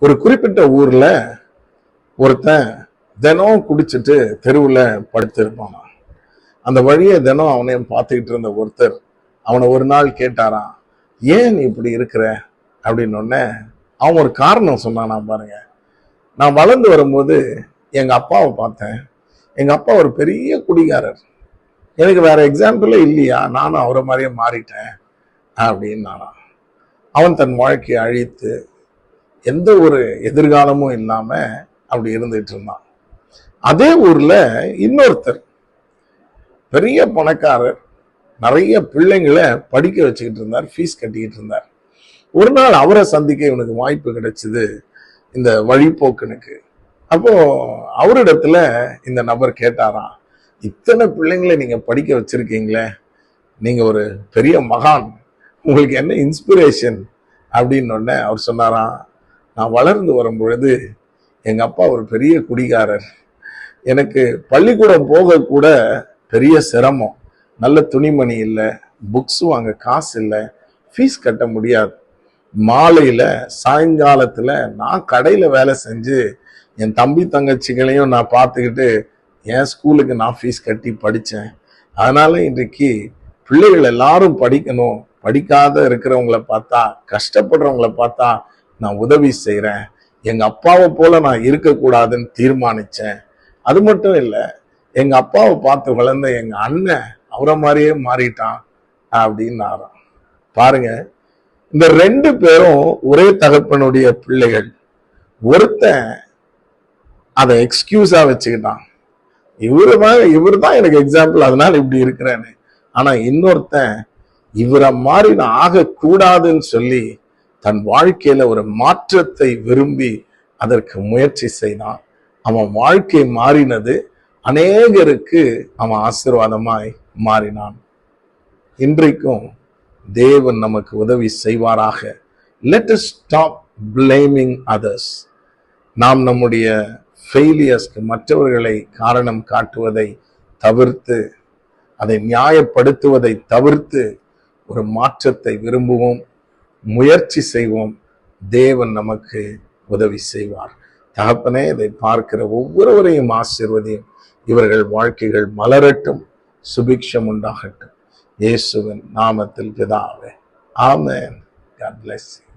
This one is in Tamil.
ஒரு குறிப்பிட்ட ஊர்ல ஒருத்தன் தினம் குடிச்சிட்டு தெருவில் படுத்திருப்பான். அந்த வழியை தினம் அவனையும் பார்த்துக்கிட்டு இருந்த ஒருத்தர் அவனை ஒரு நாள் கேட்டாராம் ஏன் நீ இப்படி இருக்கிற? அப்படின்னு அவன் ஒரு காரணம் சொன்னானா பாருங்க. நான் வளர்ந்து வரும்போது எங்கள் அப்பாவை பார்த்தேன். எங்கள் அப்பா ஒரு பெரிய குடிகாரர். எனக்கு வேற எக்ஸாம்பிளே இல்லையா? நானும் அவரை மாதிரியே மாறிட்டேன். அப்படின்னானா அவன் தன் வாழ்க்கையை அழித்து எந்த ஒரு எதிர்காலமும் இல்லாமல் அப்படி இருந்துட்டு இருந்தான். அதே ஊர்ல இன்னொருத்தர் பெரிய பணக்காரர் நிறைய பிள்ளைங்களை படிக்க வச்சுக்கிட்டு இருந்தார் ஃபீஸ் கட்டிக்கிட்டு இருந்தார். ஒரு நாள் அவரை சந்திக்க இவனுக்கு வாய்ப்பு கிடைச்சது இந்த வழிபோக்கனுக்கு அப்போ அவரிடத்துல இந்த நபர் கேட்டாராம் இத்தனை பிள்ளைங்களை நீங்க படிக்க வச்சிருக்கீங்களே நீங்க ஒரு பெரிய மகான் உங்களுக்கு என்ன இன்ஸ்பிரேஷன் அப்படின்னு அவர் சொன்னாராம் நான் வளர்ந்து வரும் பொழுது எங்கள் அப்பா ஒரு பெரிய குடிகாரர். எனக்கு பள்ளிக்கூடம் போக கூட பெரிய சிரமம். நல்ல துணிமணி இல்லை புக்ஸ் வாங்க காசு இல்லை ஃபீஸ் கட்ட முடியாது. மாலையில் சாயங்காலத்தில் நான் கடையில் வேலை செஞ்சு என் தம்பி தங்கச்சிகளையும் நான் பார்த்துக்கிட்டு என் ஸ்கூலுக்கு நான் ஃபீஸ் கட்டி படித்தேன் அதனால் இன்றைக்கு பிள்ளைகள் எல்லாரும் படிக்கணும். படிக்காத இருக்கிறவங்கள பார்த்தா கஷ்டப்படுறவங்கள பார்த்தா நான் உதவி செய்கிறேன் எங்கள் அப்பாவை போல நான் இருக்கக்கூடாதுன்னு தீர்மானித்தேன் அது மட்டும் இல்லை எங்கள் அப்பாவை பார்த்து வளர்ந்த எங்கள் அண்ணன் அவரை மாதிரியே மாறிட்டான் அப்படின்னு பாருங்க இந்த ரெண்டு பேரும் ஒரே தகப்பனுடைய பிள்ளைகள். ஒருத்தன் அதை எக்ஸ்கியூஸா வச்சுக்கிட்டான். இவரு தான் இவர் தான் எனக்கு எக்ஸாம்பிள் அதனால இப்படி இருக்கிறேன்னு. ஆனா இன்னொருத்தன் இவரை மாதிரி நான் ஆகக்கூடாதுன்னு சொல்லி தன் வாழ்க்கையில ஒரு மாற்றத்தை விரும்பி அதற்கு முயற்சி செய்தான். அவன் வாழ்க்கை மாறினது அநேகருக்கு அவன் ஆசீர்வாதமாய் மாறினான். இன்றைக்கும் தேவன் நமக்கு உதவி செய்வாராக. லெட் ஸ்டாப் பிளேமிங் அதர்ஸ் நாம் நம்முடைய ஃபெயிலியர்ஸ்க்கு மற்றவர்களை காரணம் காட்டுவதை தவிர்த்து அதை நியாயப்படுத்துவதை தவிர்த்து ஒரு மாற்றத்தை விரும்புவோம். முயற்சி செய்வோம். தேவன் நமக்கு உதவி செய்வார். தகப்பனே இதை பார்க்கிற ஒவ்வொருவரையும் ஆசிர்வதியும். இவர்கள் வாழ்க்கைகள் மலரட்டும் சுபிக்ஷம் உண்டாகட்டும். இயேசுவின் நாமத்தில் பிதாவே. ஆமேன். God bless you.